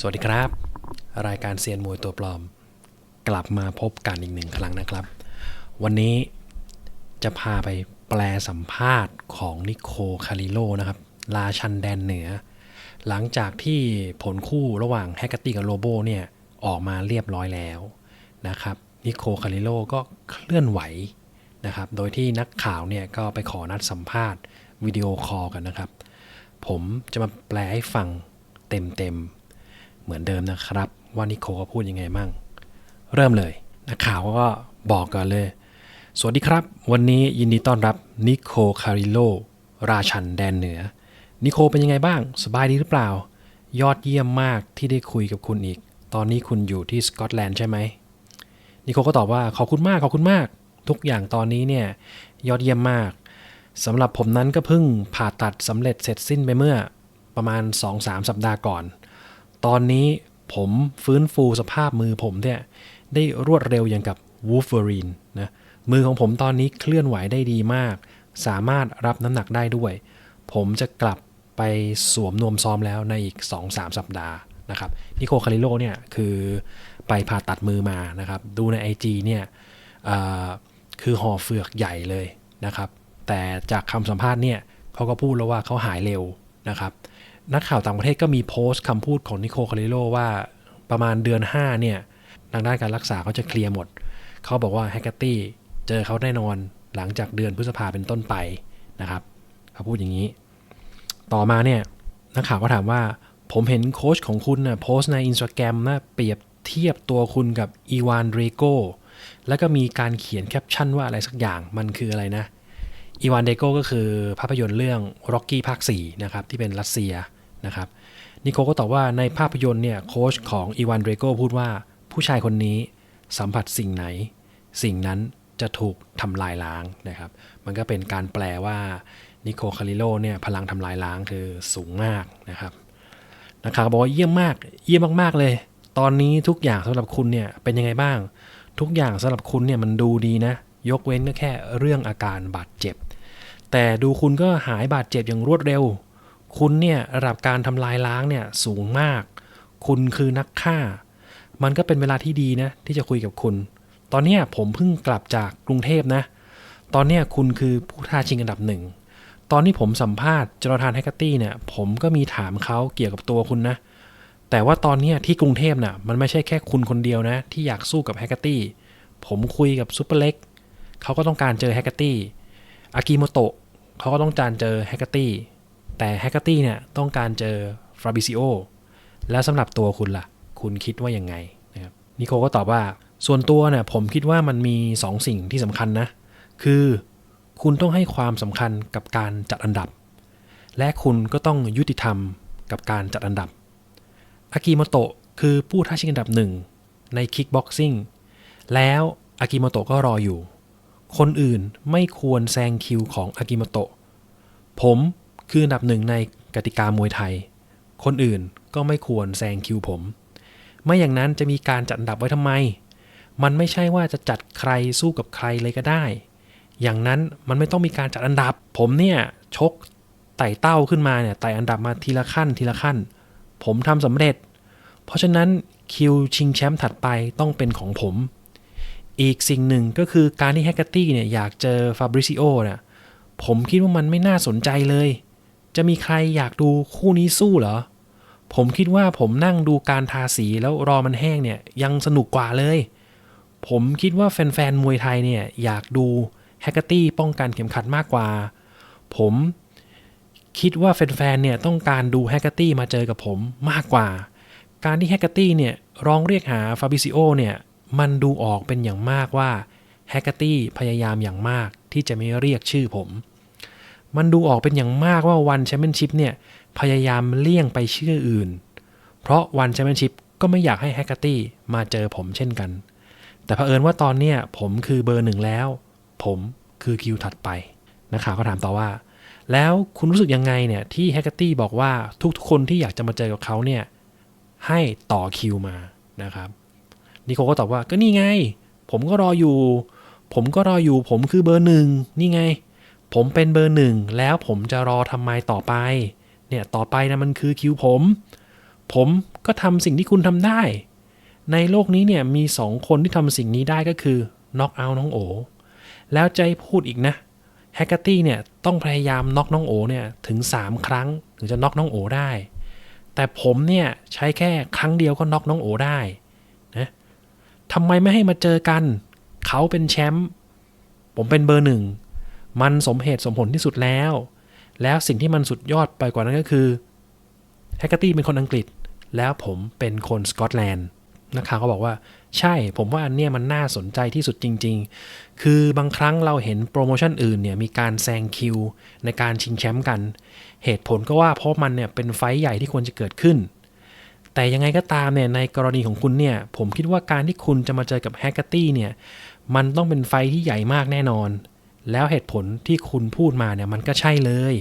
สวัสดีครับ รายการเซียนมวยตัวปลอม กลับมาพบกันอีกหนึ่งครั้งนะครับ วันนี้จะพาไปแปลสัมภาษณ์ของนิโคคาริโลนะครับราชันแดนเหนือ หลังจากที่ผลคู่ระหว่างแฮกเกอร์ตี้กับโลโบเนี่ย ออกมาเรียบร้อยแล้วนะครับนิโคคาริโลก็เคลื่อนไหวนะครับ โดยที่นักข่าวเนี่ยก็ไปขอนัดสัมภาษณ์วิดีโอคอลกันนะครับ ผมจะมาแปลให้ฟังเต็มๆ เหมือนเดิมนะครับ ว่านิโคเขาพูดยังไงมั่ง เริ่มเลยนักข่าวก็บอกก่อนเลย สวัสดีครับ วันนี้ยินดีต้อนรับนิโคคาริโลราชันแดนเหนือ นิโคเป็นยังไงบ้าง สบายดีหรือเปล่า ยอดเยี่ยมมากที่ได้คุยกับคุณอีก ตอนนี้คุณอยู่ที่สกอตแลนด์ใช่ไหมนิโคก็ตอบว่าขอบคุณมากขอบคุณมาก ทุกอย่างตอนนี้เนี่ยยอดเยี่ยมมากสำหรับผมนั้นก็เพิ่งผ่าตัดสำเร็จเสร็จสิ้นไปเมื่อประมาณ 2-3 สัปดาห์ก่อน ตอนนี้ผมฟื้นฟูสภาพมือผมเนี่ยได้รวดเร็วอย่างกับวูฟเวอรีนนะมือของผมตอนนี้เคลื่อนไหวได้ดีมาก สามารถรับน้ำหนักได้ด้วย ผมจะกลับไปสวมนวมซ้อมแล้วในอีก 2-3 สัปดาห์นะครับนิโคคาริโลเนี่ยคือไปผ่าตัดมือมานะครับ ดูใน IG เนี่ยคือห่อเฟือกใหญ่เลยนะครับ แต่จากคำสัมภาษณ์เนี่ยเขาก็พูดแล้วว่าเขาหายเร็วนะครับ นักข่าวต่างประเทศก็มีโพสต์คำพูดของนิโคคาริโลว่าประมาณเดือน 5 เนี่ยทางด้านการรักษาเขาจะเคลียร์หมด เขาบอกว่าแฮกเกอร์ตี้เจอเขาแน่นอนหลังจากเดือนพฤษภาเป็นต้นไปนะครับ เขาพูดอย่างนี้ ต่อมาเนี่ยนักข่าวก็ถามว่าผมเห็นโค้ชของคุณนะโพสต์ในอินสตาแกรมนะเปรียบเทียบตัวคุณกับอีวานเดรโกแล้วก็มีการเขียนแคปชั่นว่าอะไรสักอย่างมันคืออะไรนะอีวานเดโกก็คือภาพยนตร์เรื่อง Rocky ภาค 4 นะครับ ที่เป็นรัสเซีย นะครับนิโคก็ตอบว่าในภาพยนตร์เนี่ยโค้ชของอีวานเดโกพูดว่าผู้ชายคนนี้สัมผัสสิ่งไหน สิ่งนั้นจะถูกทำลายล้างนะครับ มันก็เป็นการแปลว่านิโคคาริโลเนี่ยพลังทำลายล้างคือสูงมากนะครับนักข่าวบอกว่าเยี่ยมมาก เยี่ยมมากๆเลย ตอนนี้ทุกอย่างสำหรับคุณเนี่ยเป็นยังไงบ้าง ทุกอย่างสำหรับคุณเนี่ยมันดูดีนะ ยกเว้นก็แค่เรื่องอาการบาดเจ็บ แต่ดูคุณก็หายบาดเจ็บอย่างรวดเร็ว คุณเนี่ยระดับการทำลายล้างเนี่ยสูงมาก คุณคือนักฆ่า มันก็เป็นเวลาที่ดีนะที่จะคุยกับคุณ ตอนเนี้ยผมเพิ่งกลับจากกรุงเทพนะ ตอนเนี้ยคุณคือผู้ท้าชิงอันดับหนึ่ง ตอนที่ผมสัมภาษณ์จอร์ธานแฮกเกอร์ตี้เนี่ยผมก็มีถามเขาเกี่ยวกับตัวคุณนะ แต่ว่าตอนเนี้ยที่กรุงเทพน่ะมันไม่ใช่แค่คุณคนเดียวนะ ที่อยากสู้กับแฮกเกอร์ตี้ ผมคุยกับซูเปอร์เล็กเขาก็ต้องการเจอแฮกเกอร์ตี้ อากิโมโตะเขาก็ต้องการเจอแฮกเกอร์ตี้ แต่แฮกเกอร์ตี้เนี่ยต้องการเจอฟราบิซิโอแล้วสำหรับตัวคุณล่ะ คุณคิดว่ายังไงนะครับนิโคก็ตอบว่าส่วนตัวเนี่ยผมคิดว่ามันมี2สิ่งที่สำคัญนะ คือคุณต้องให้ความสำคัญกับการจัดอันดับ และคุณก็ต้องยุติธรรมกับการจัดอันดับอากิโมโตะคือผู้ท้าชิงอันดับหนึ่งในคิกบ็อกซิ่งแล้วอากิโมโตะก็รออยู่ คนอื่นไม่ควรแซงคิวของอากิโมโตะผม คืออันดับหนึ่งในกติกามวยไทย คนอื่นก็ไม่ควรแซงคิวผม ไม่อย่างนั้นจะมีการจัดอันดับไว้ทำไม มันไม่ใช่ว่าจะจัดใครสู้กับใครเลยก็ได้ อย่างนั้นมันไม่ต้องมีการจัดอันดับ ผมเนี่ยชกไต่เต้าขึ้นมาเนี่ยไต่อันดับมาทีละขั้นทีละขั้น ผมทำสำเร็จ เพราะฉะนั้นคิวชิงแชมป์ถัดไปต้องเป็นของผม อีกสิ่งหนึ่งก็คือการที่แฮกเกอร์ตี้เนี่ยอยากเจอฟาบริซิโอเนี่ยผมคิดว่ามันไม่น่าสนใจเลย จะมีใครอยากดูคู่นี้สู้เหรอ ผมคิดว่าผมนั่งดูการทาสีแล้วรอมันแห้งเนี่ยยังสนุกกว่าเลย ผมคิดว่าแฟนๆมวยไทยเนี่ยอยากดูแฮกเกอร์ตี้ป้องกันเข็มขัดมากกว่า ผมคิดว่าแฟนๆเนี่ยต้องการดูแฮกเกอร์ตี้มาเจอกับผมมากกว่า การที่แฮกเกอร์ตี้เนี่ยร้องเรียกหาฟาบิซิโอเนี่ยมันดูออกเป็นอย่างมากว่าแฮกเกอร์ตี้พยายามอย่างมากที่จะไม่เรียกชื่อผม มันดูออกเป็นอย่างมากว่าวันแชมเปี้ยนชิพเนี่ยพยายามเลี่ยงไปชื่ออื่น เพราะวันแชมเปี้ยนชิพก็ไม่อยากให้แฮกเกอร์ตี้มาเจอผมเช่นกัน แต่เผอิญว่าตอนเนี้ยผมคือเบอร์หนึ่งแล้ว ผมคือคิวถัดไปนักข่าวก็ถามต่อว่า แล้วคุณรู้สึกยังไงเนี่ยที่แฮกเกอร์ตี้บอกว่าทุกๆคนที่อยากจะมาเจอกับเขาเนี่ยให้ต่อคิวมานะครับนิโคก็ตอบว่าก็นี่ไง ผมก็รออยู่ ผมก็รออยู่ ผมคือเบอร์หนึ่งนี่ไง ผมเป็นเบอร์หนึ่งแล้วผมจะรอทำไมต่อไป เนี่ยต่อไปนะมันคือคิวผม ผมก็ทำสิ่งที่คุณทำได้ ในโลกนี้เนี่ยมีสองคนที่ทำสิ่งนี้ได้ก็คือน็อกเอาน้องโอแล้วให้พูดอีกนะแฮกเกอร์ตี้เนี่ยต้องพยายามน็อกน้องโอเนี่ยถึง 3 ครั้งถึงจะน็อกน้องโอได้ แต่ผมเนี่ยใช้แค่ครั้งเดียวก็น็อกน้องโอได้นะทำไมไม่ให้มาเจอกัน เขาเป็นแชมป์ผมเป็นเบอร์หนึ่ง มันสมเหตุสมผลที่สุดแล้ว แล้วสิ่งที่มันสุดยอดไปกว่านั้นก็คือแฮกเกอร์ตี้เป็นคนอังกฤษ แล้วผมเป็นคนสกอตแลนด์นักข่าวก็บอกว่าใช่ผมว่าอันเนี้ยมันน่าสนใจที่สุดจริง ๆ คือบางครั้งเราเห็นโปรโมชั่นอื่นเนี่ยมีการแซงคิวในการชิงแชมป์กัน เหตุผลก็ว่าเพราะมันเนี่ยเป็นไฟใหญ่ที่ควรจะเกิดขึ้น แต่ยังไงก็ตามเนี่ยในกรณีของคุณเนี่ยผมคิดว่าการที่คุณจะมาเจอกับแฮกเกอร์ตี้เนี่ยมันต้องเป็นไฟที่ใหญ่มากแน่นอน แล้วเหตุผลที่คุณพูดมาเนี่ยมันก็ใช่เลย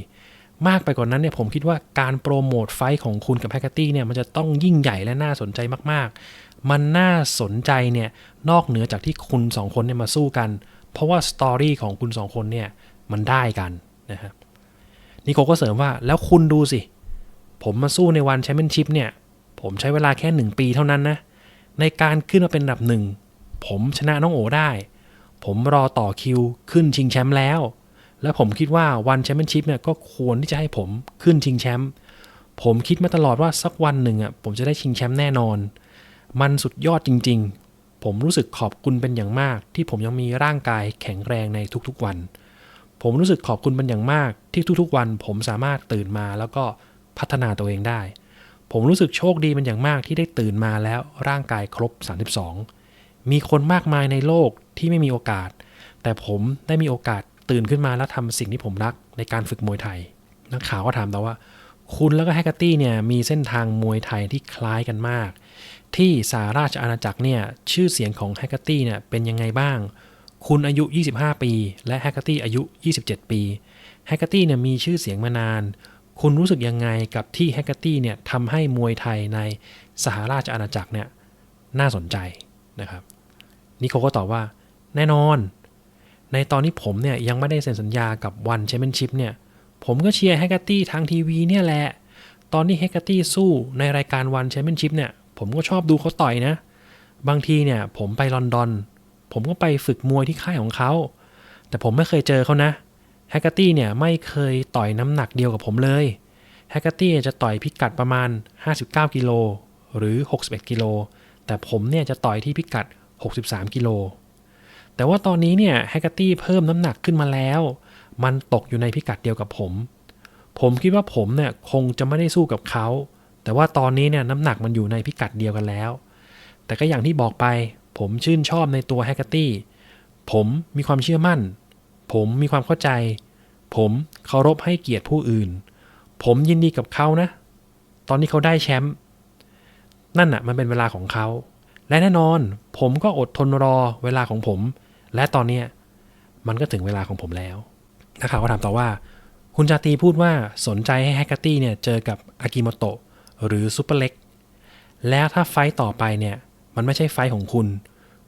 มากไปกว่านนั้นเนี่ยผมคิดว่าการโปรโมทไฟท์ของคุณกับแฮกเกอร์ตี้เนี่ยมันจะต้องยิ่งใหญ่และน่าสนใจมากๆ มันน่าสนใจเนี่ยนอกเหนือจากที่คุณสองคนเนี่ยมาสู้กัน เพราะว่าสตอรี่ของคุณสองคนเนี่ยมันได้กันนะครับนิโคก็เสริมว่าแล้วคุณดูสิ ผมมาสู้ในวันแชมเปี้ยนชิพเนี่ยผมใช้เวลาแค่หนึ่งปีเท่านั้นนะในการขึ้นมาเป็นอันดับหนึ่งผมชนะน้องโอได้ ผมรอต่อคิวขึ้นชิงแชมป์แล้ว และผมคิดว่าวันแชมเปี้ยนชิพเนี่ยก็ควรที่จะให้ผมขึ้นชิงแชมป์ผมคิดมาตลอดว่าสักวันหนึ่งอะผมจะได้ชิงแชมป์แน่นอน มันสุดยอดจริง ๆ ผมรู้สึกขอบคุณเป็นอย่างมาก ที่ผมยังมีร่างกายแข็งแรงในทุกๆวัน ผมรู้สึกขอบคุณเป็นอย่างมาก ที่ทุกๆวัน ผมสามารถตื่นมาแล้วก็พัฒนาตัวเองได้ ผมรู้สึกโชคดีเป็นอย่างมากที่ได้ตื่นมาแล้วร่างกายครบ 32 มีคนมากมายในโลก ที่ไม่มีโอกาส แต่ผมได้มีโอกาสตื่นขึ้นมาแล้วทำสิ่งที่ผมรักในการฝึกมวยไทย นักข่าวก็ถามต่อว่า คุณแล้วก็แฮกเกอร์ตี้เนี่ยมีเส้นทางมวยไทยที่คล้ายกันมาก ที่สหราชอาณาจักรเนี่ยชื่อเสียงของแฮกเกอร์ตี้เนี่ยเป็นยังไงบ้าง คุณอายุ 25 ปี และแฮกเกอร์ตี้อายุ 27 ปีแฮกเกอร์ตี้เนี่ยมีชื่อเสียงมานาน คุณรู้สึกยังไงกับที่แฮกเกอร์ตี้เนี่ยทำให้มวยไทยในสหราชอาณาจักรเนี่ยน่าสนใจนะครับ นิโคก็ตอบว่า แน่นอน ในตอนที่ผมเนี่ยยังไม่ได้เซ็นสัญญากับวันแชมเปี้ยนชิพเนี่ย ผมก็เชียร์แฮกเกอร์ตี้ทางทีวีเนี่ยแหละ ตอนที่แฮกเกอร์ตี้สู้ในรายการวันแชมเปี้ยนชิพเนี่ย ผมก็ชอบดูเขาต่อยนะ บางทีเนี่ยผมไปลอนดอน ผมก็ไปฝึกมวยที่ค่ายของเขา แต่ผมไม่เคยเจอเขานะ แฮกเกอร์ตี้เนี่ยไม่เคยต่อยน้ำหนักเดียวกับผมเลย แฮกเกอร์ตี้จะต่อยพิกัดประมาณ 59 กิโลหรือ 61 กิโล แต่ผมเนี่ยจะต่อยที่พิกัด 63 กิโล แต่ว่าตอนนี้เนี่ยแฮกเกอร์ตี้เพิ่มน้ำหนักขึ้นมาแล้ว มันตกอยู่ในพิกัดเดียวกับผม ผมคิดว่าผมเนี่ยคงจะไม่ได้สู้กับเขา แต่ว่าตอนนี้เนี่ยน้ำหนักมันอยู่ในพิกัดเดียวกันแล้ว แต่ก็อย่างที่บอกไป ผมชื่นชอบในตัวแฮกเกอร์ตี้ ผมมีความเชื่อมั่น ผมมีความเข้าใจ ผมเคารพให้เกียรติผู้อื่น ผมยินดีกับเขานะ ตอนนี้เขาได้แชมป์นั่นน่ะมันเป็นเวลาของเขา และแน่นอน ผมก็อดทนรอเวลาของผม และตอนเนี้ยมันก็ถึงเวลาของผมแล้วนักข่าวก็ถามต่อว่า คุณจาตีพูดว่าสนใจให้แฮกเกอร์ตี้เนี่ยเจอกับอากิโมโตะหรือซูเปอร์เล็กแล้วถ้าไฟต์ต่อไปเนี่ยมันไม่ใช่ไฟต์ของคุณ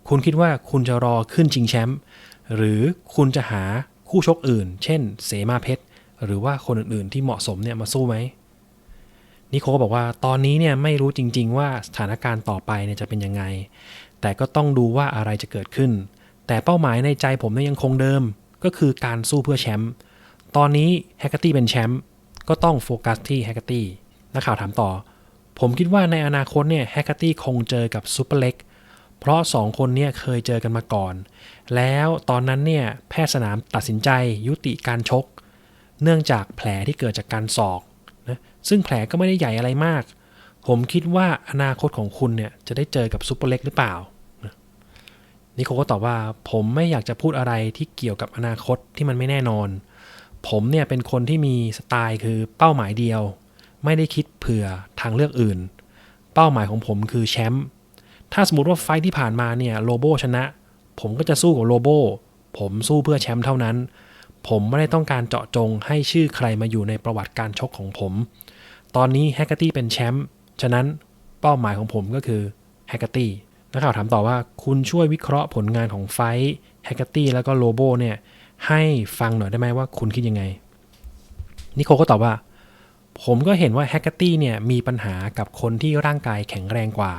คุณคิดว่าคุณจะรอขึ้นชิงแชมป์หรือคุณจะหาคู่ชกอื่น เช่น เสมาเพชรหรือว่าคนอื่นๆที่เหมาะสมเนี่ยมาสู้ไหมนิโคบอกว่าตอนนี้เนี่ยไม่รู้จริง ๆ ว่าสถานการณ์ต่อไปเนี่ยจะเป็นยังไง แต่ก็ต้องดูว่าอะไรจะเกิดขึ้น แต่เป้าหมายในใจผมเนี่ยยังคงเดิม ก็คือการสู้เพื่อแชมป์ ตอนนี้แฮกเกอร์ตี้เป็นแชมป์ก็ต้องโฟกัสที่แฮกเกอร์ตี้นักข่าวถามต่อ ผมคิดว่าในอนาคตเนี่ยแฮกเกอร์ตี้คงเจอกับซูเปอร์เล็ก เพราะ 2 คนเนี่ยเคยเจอกันมาก่อน แล้วตอนนั้นเนี่ยแพทย์สนามตัดสินใจยุติการชก เนื่องจากแผลที่เกิดจากการศอกนะซึ่งแผลก็ไม่ได้ใหญ่อะไรมาก ผมคิดว่าอนาคตของคุณเนี่ยจะได้เจอกับซูเปอร์เล็กหรือเปล่า นิโคก็ตอบว่าผมไม่อยากจะพูดอะไรที่เกี่ยวกับอนาคตที่มันไม่แน่นอน ผมเนี่ยเป็นคนที่มีสไตล์คือเป้าหมายเดียว ไม่ได้คิดเผื่อทางเลือกอื่น เป้าหมายของผมคือแชมป์ถ้าสมมติว่าไฟที่ผ่านมาเนี่ยโลโบชนะ ผมก็จะสู้กับโลโบผมสู้เพื่อแชมป์เท่านั้น ผมไม่ได้ต้องการเจาะจงให้ชื่อใครมาอยู่ในประวัติการชกของผม ตอนนี้แฮกเกอร์ตี้เป็นแชมป์ฉะนั้นเป้าหมายของผมก็คือแฮกเกอร์ตี้ นักข่าวถามต่อว่าคุณช่วยวิเคราะห์ผลงานของไฟแฮกเกอร์ตี้แล้วก็โลโบเนี่ยให้ฟังหน่อยได้ไหมว่าคุณคิดยังไง นิโคก็ตอบว่าผผมก็เห็นว่าแฮกเกอร์ตี้เนี่ยมีปัญหากับคนที่ร่างกายแข็งแรงกว่า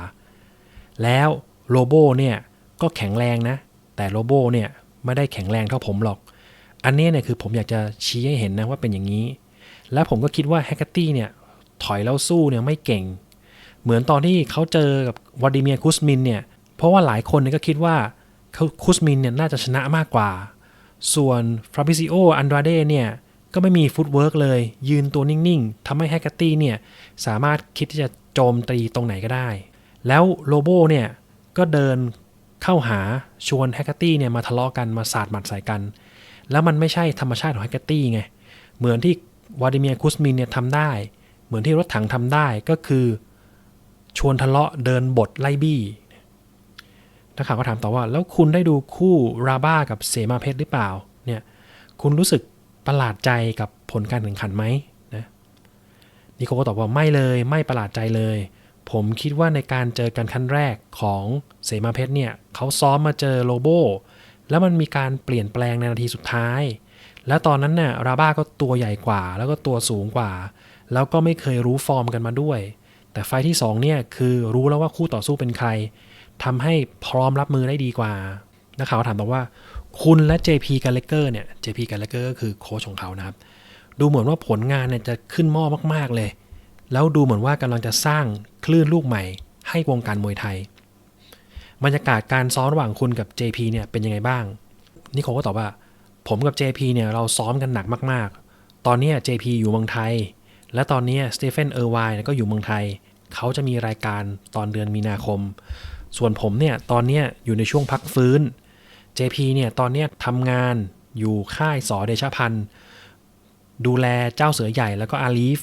แล้วโลโบเนี่ยก็แข็งแรงนะ แต่โลโบเนี่ยไม่ได้แข็งแรงเท่าผมหรอก อันนี้เนี่ยคือผมอยากจะชี้ให้เห็นนะว่าเป็นอย่างนี้ แล้วผมก็คิดว่าแฮกเกอร์ตี้เนี่ยถอยแล้วสู้เนี่ยไม่เก่ง เหมือนตอนที่เขาเจอกับวลาดิเมียร์คุสมินเนี่ย เพราะว่าหลายคนเนี่ยก็คิดว่าคุสมินเนี่ยน่าจะชนะมากกว่า ส่วนฟราบิซิโออันดราเดเนี่ยก็ไม่มีฟุตเวิร์กเลย ยืนตัวนิ่งๆทำให้แฮกเกอร์ตี้เนี่ยสามารถคิดที่จะโจมตีตรงไหนก็ได้ แล้วโลโบเนี่ยก็เดินเข้าหาชวนแฮกเกอร์ตี้เนี่ยมาทะเลาะกันมาสาดหมัดใส่กัน แล้วมันไม่ใช่ธรรมชาติของแฮกเกอร์ตี้ไง เหมือนที่วลาดิเมียร์คุสมินเนี่ยทำได้ เหมือนที่รถถังทำได้ก็คือ ชวนทะเลาะเดินบทไล่บี้นักข่าวก็ถามต่อว่า แล้วคุณได้ดูคู่ราบ้ากับเสมาเพชรหรือเปล่าเนี่ยคุณรู้สึกประหลาดใจกับผลการแข่งขันไหมนะนิโคก็ตอบว่าไม่เลยไม่ประหลาดใจเลย ผมคิดว่าในการเจอกันครั้งแรกของเสมาเพชรเนี่ยเขาซ้อมมาเจอโลโบแล้วมันมีการเปลี่ยนแปลงในนาทีสุดท้าย แล้วตอนนั้นน่ยราบ้าก็ตัวใหญ่กว่า แล้วก็ตัวสูงกว่า แล้วก็ไม่เคยรู้ฟอร์มกันมาด้วย แต่ไฟที่2เนี่ยคือรู้แล้วว่าคู่ต่อสู้เป็นใครทำให้พร้อมรับมือได้ดีกว่านักข่าวถามต่อว่า คุณและ JP ก a l l e เกอร์เนี่ย JP ก a l l e เกอร์ก็คือโค้ชของเขานะครับ ดูเหมือนว่าผลงานเนี่ยจะขึ้นหม้อมาก ๆ เลย แล้วดูเหมือนว่ากำลังจะสร้างคลื่นลูกใหม่ ให้วงการมวยไทย บรรยากาศการซ้อมระหว่างคุณกับ JP เนี่ยเป็นยังไงบ้าง นิโคก็ตอบว่า ผมกับ JP เนี่ยเราซ้อมกันหนักมาก ๆ ตอนนี้ JP อยู่เมืองไทย และตอนนี้สเตเฟนเออร์ไวน์ก็อยู่เมืองไทย เขาจะมีรายการตอนเดือนมีนาคม ส่วนผมเนี่ยตอนนี้อยู่ในช่วงพักฟื้น JP เนี่ยตอนนี้ทำงานอยู่ค่ายสอเดชพันธ์ดูแลเจ้าเสือใหญ่แล้วก็อาลีฟ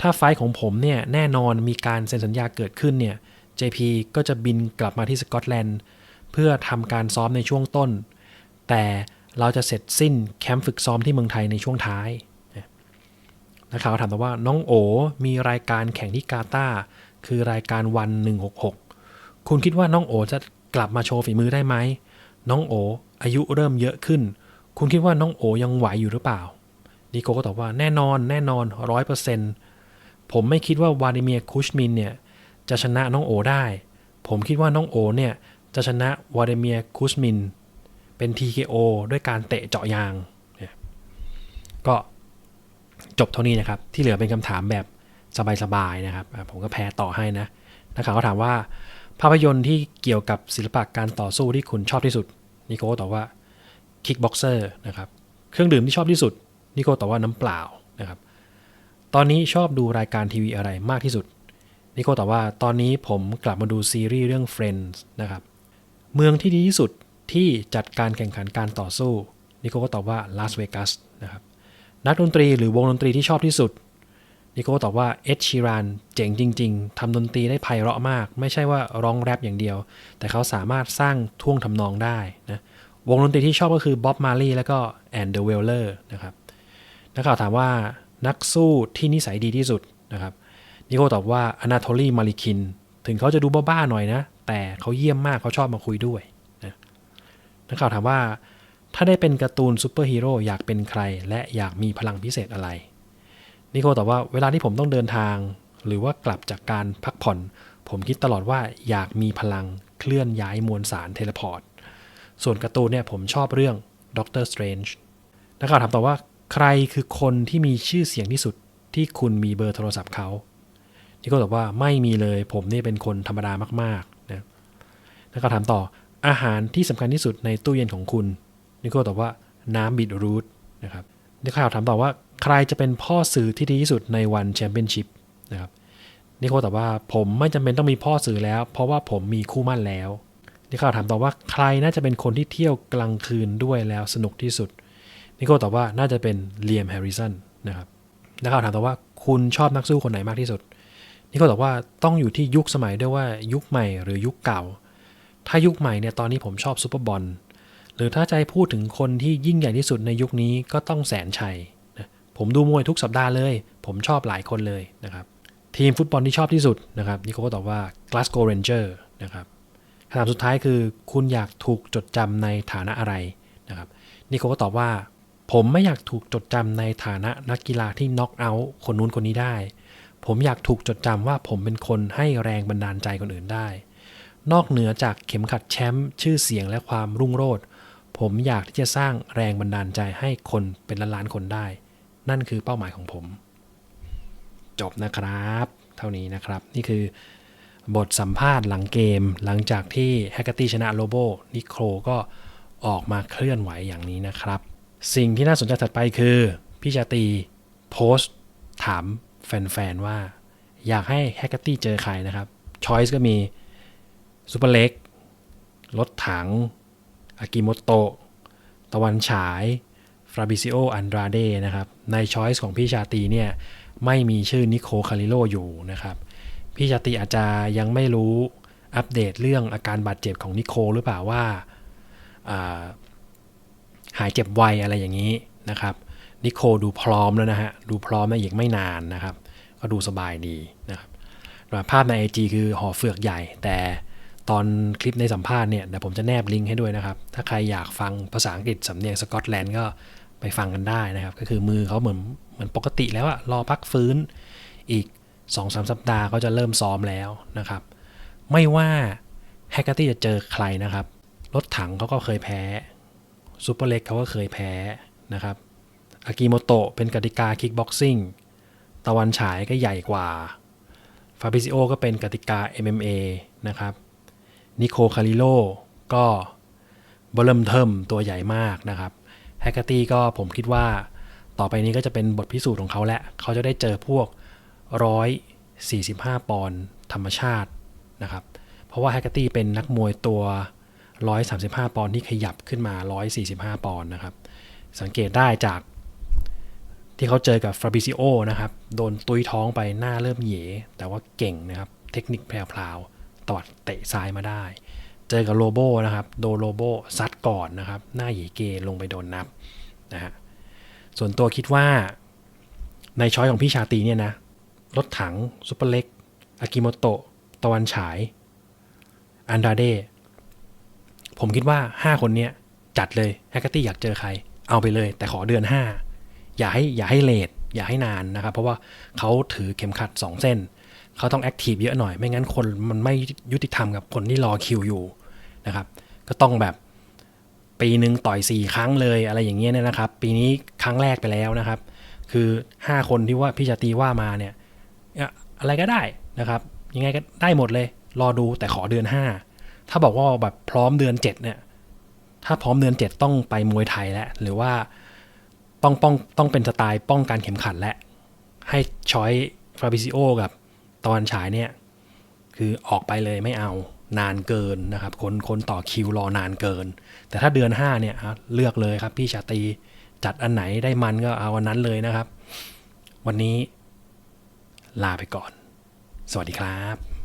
ถ้าไฟของผมเนี่ยแน่นอนมีการเซ็นสัญญาเกิดขึ้นเนี่ย JP ก็จะบินกลับมาที่สกอตแลนด์เพื่อทำการซ้อมในช่วงต้น แต่เราจะเสร็จสิ้นแคมป์ฝึกซ้อมที่เมืองไทยในช่วงท้าย นักข่าวถามต่อว่าน้องโอมีรายการแข่งที่กาตาร์คือรายการวัน166 คุณคิดว่าน้องโอจะกลับมาโชว์ฝีมือได้ไหม น้องโออายุเริ่มเยอะขึ้น คุณคิดว่าน้องโอยังไหวอยู่หรือเปล่า นิโกก็ตอบว่าแน่นอนแน่นอนร้อยเปอร์เซ็นต์ผมไม่คิดว่าวลาดิเมียร์คุชมินเนี่ยจะชนะน้องโอได้ ผมคิดว่าน้องโอเนี่ยจะชนะวลาดิเมียร์คุชมินเป็น TKO ด้วยการเตะเจาะยางเนี่ยก็ จบเท่านี้นะครับ ที่เหลือเป็นคำถามแบบสบายๆนะครับ ผมก็แพ้ต่อให้นะนักข่าวก็ถามว่า ภาพยนตร์ที่เกี่ยวกับศิลปะการต่อสู้ที่คุณชอบที่สุดนิโก้ตอบว่า Kickboxer นะครับเครื่องดื่มที่ชอบที่สุดนิโก้ตอบว่าน้ำเปล่านะครับ ตอนนี้ชอบดูรายการทีวีอะไรมากที่สุดนิโก้ตอบว่าตอนนี้ผมกลับมาดูซีรีส์เรื่อง Friends นะครับเมืองที่ดีที่สุดที่จัดการแข่งขันการต่อสู้นิโก้ก็ตอบว่าลาสเวกัสนะครับ นักดนตรีหรือวงดนตรีที่ชอบที่สุดนิโก้ตอบว่าเอ็ดชีรานเจ๋งจริง ๆทำดนตรีได้ไพเราะมาก ไม่ใช่ว่าร้องแรปอย่างเดียว แต่เขาสามารถสร้างท่วงทำนองได้นะวงดนตรีที่ชอบก็คือบ๊อบมาลีแล้วก็แอนเดอร์เวลเลอร์นะครับนักข่าวถามว่านักสู้ที่นิสัยดีที่สุดนะครับนิโก้ตอบว่าอนาโทลีมาริคิน ถึงเขาจะดูบ้าๆหน่อยนะ แต่เขาเยี่ยมมากเขาชอบมาคุยด้วยนะนักข่าวถามว่า ถ้าได้เป็นการ์ตูนซูเปอร์ฮีโร่อยากเป็นใคร และอยากมีพลังพิเศษอะไร นิโคตอบว่าเวลาที่ผมต้องเดินทาง หรือว่ากลับจากการพักผ่อน ผมคิดตลอดว่าอยากมีพลังเคลื่อนย้ายมวลสารเทเลพอร์ต ส่วนการ์ตูนเนี่ยผมชอบเรื่องด็อกเตอร์สเตรนจ์นักข่าวถามต่อว่าใครคือคนที่มีชื่อเสียงที่สุดที่คุณมีเบอร์โทรศัพท์เขานิโคตอบว่าไม่มีเลยผมนี่เป็นคนธรรมดามากๆนะนักข่าวถามต่ออาหารที่สำคัญที่สุดในตู้เย็นของคุณ นิโคตอบว่าน้ำบีทรูทนะครับนักข่าวถามต่อว่าใครจะเป็นพ่อสื่อที่ดีที่สุดในวันแชมเปี้ยนชิพนะครับนิโคตอบว่าผมไม่จำเป็นต้องมีพ่อสื่อแล้ว เพราะว่าผมมีคู่มั่นแล้วนิโคถามต่อว่าใครน่าจะเป็นคนที่เที่ยวกลางคืนด้วยแล้วสนุกที่สุดนิโคตอบว่าน่าจะเป็นเลียมแฮร์ริสันนะครับนักข่าวถามต่อว่าคุณชอบนักสู้คนไหนมากที่สุดนิโคตอบว่าต้องอยู่ที่ยุคสมัยด้วยว่ายุคใหม่หรือยุคเก่า ถ้ายุคใหม่เนี่ยตอนนี้ผมชอบซูเปอร์บอล หรือถ้าจะให้พูดถึงคนที่ยิ่งใหญ่ที่สุดในยุคนี้ก็ต้องแสนชัยนะผมดูมวยทุกสัปดาห์เลย ผมชอบหลายคนเลยนะครับ ทีมฟุตบอลที่ชอบที่สุดนะครับนิโคก็ตอบว่า Glasgow Ranger นะครับคำถามสุดท้ายคือคุณอยากถูกจดจำในฐานะอะไรนะครับนิโคก็ตอบว่า ผมไม่อยากถูกจดจำในฐานะนักกีฬาที่น็อกเอาท์คนนู้นคนนี้ได้ ผมอยากถูกจดจำว่าผมเป็นคนให้แรงบันดาลใจคนอื่นได้ นอกเหนือจากเข็มขัดแชมป์ชื่อเสียงและความรุ่งโรจน์ ผมอยากที่จะสร้างแรงบันดาลใจให้คนเป็นล้านล้านๆคนได้ นั่นคือเป้าหมายของผม จบนะครับ เท่านี้นะครับ นี่คือบทสัมภาษณ์หลังเกม หลังจากที่แฮกเกอร์ตี้ชนะโลโบนิโครก็ออกมาเคลื่อนไหวอย่างนี้นะครับ สิ่งที่น่าสนใจถัดไปคือ พี่ชาตีโพสต์ถามแฟนๆว่า อยากให้แฮกเกอร์ตี้เจอใครนะครับช้อยส์ก็มีซูเปอร์เล็กรถถัง อากิโมโตะตะวันฉายฟราบิซิโออันดราเดนะครับ ในช้อยส์ของพี่ชาตีเนี่ยไม่มีชื่อนิโคคาริโลอยู่นะครับ พี่ชาตีอาจจะยังไม่รู้อัปเดตเรื่องอาการบาดเจ็บของนิโคหรือเปล่าว่าาหายเจ็บไวอะไรอย่างนี้นะครับ นิโคดูพร้อมแล้วนะฮะ ดูพร้อมมาอีกไม่นานนะครับ ก็ดูสบายดีนะครับภาพใน IG คือห่อเฟือกใหญ่ แต่ ตอนคลิปในสัมภาษณ์เนี่ยเดี๋ยวผมจะแนบลิงก์ให้ด้วยนะครับ ถ้าใครอยากฟังภาษาอังกฤษสำเนียงสกอตแลนด์ก็ไปฟังกันได้นะครับ ก็คือมือเขาเหมือนเหมือนปกติแล้วอะรอพักฟื้นอีก 2-3สสัปดาห์เขาจะเริ่มซ้อมแล้วนะครับ ไม่ว่าแฮกเกอร์ตี้จะเจอใครนะครับ รถถังเขาก็เคยแพ้ซูเปอร์เล็กเขาก็เคยแพ้นะครับอากิโมโตะเป็นกติกาคิกบ็อกซิ่งตะวันฉายก็ใหญ่กว่าฟาบิซิโอก็เป็นกติกา MMA นะครับ นิโคคาริโลก็เบริ่มเทิมตัวใหญ่มากนะครับแฮกเกอร์ตี้ก็ผมคิดว่าต่อไปนี้ก็จะเป็นบทพิสูจน์ของเขาแหละ เขาจะได้เจอพวก 145 ปอนด์ธรรมชาตินะครับ เพราะว่าแฮกเกอร์ตี้เป็นนักมวยตัว 135 ปอนด์ที่ขยับขึ้นมา 145 ปอนด์นะครับ สังเกตได้จากที่เขาเจอกับฟราบิซิโอนะครับ โดนตุยท้องไปหน้าเริ่มเหยแต่ว่าเก่งนะครับ เทคนิคแพรว ตวัดเตะซ้ายมาได้ เจอกับโลโบนะครับโดโลโบซัดก่อนนะครับ หน้าหยีเกลงไปโดนนับนะฮะส่วนตัวคิดว่าในช้อยของพี่ชาตีเนี่ยนะรถถังซุปเปอร์เล็กอากิโมโตะตะวันฉาย อันดาเดผมคิดว่า 5 คนเนี้ยจัดเลยแฮกเกอร์ตี้อยากเจอใคร เอาไปเลย แต่ขอเดือน 5 อย่าให้อย่าให้เลทอย่าให้นานนะครับ เพราะว่าเขาถือเข็มขัด 2 เส้น เขาต้องแอคทีฟเยอะหน่อย ไม่งั้นคนมันไม่ยุติธรรมกับคนที่รอคิวอยู่นะครับ ก็ต้องแบบปีหนึ่งต่อย 4 ครั้งเลยอะไรอย่างเงี้ยเนี่ยนะครับ ปีนี้ครั้งแรกไปแล้วนะครับ คือ 5 คนที่ว่าพี่ชาตีว่ามาเนี่ยเนี่ยอะไรก็ได้นะครับ ยังไงก็ได้หมดเลย รอดูแต่ขอเดือน 5 ถ้าบอกว่าแบบพร้อมเดือน 7 เนี่ย ถ้าพร้อมเดือน 7 ต้องไปมวยไทยแล้วหรือว่าต้องป้องต้องเป็นสไตล์ป้องกันเข็มขัดและ ให้ช้อยฟราบิซิโอกับ ตอนฉายเนี่ย คือออกไปเลยไม่เอานานเกินนะครับ คนคนต่อคิวรอนานเกิน แต่ถ้าเดือน 5 เนี่ยเลือกเลยครับ พี่ชาตรีจัดอันไหนได้มันก็เอาวันนั้นเลยนะครับ วันนี้ลาไปก่อน สวัสดีครับ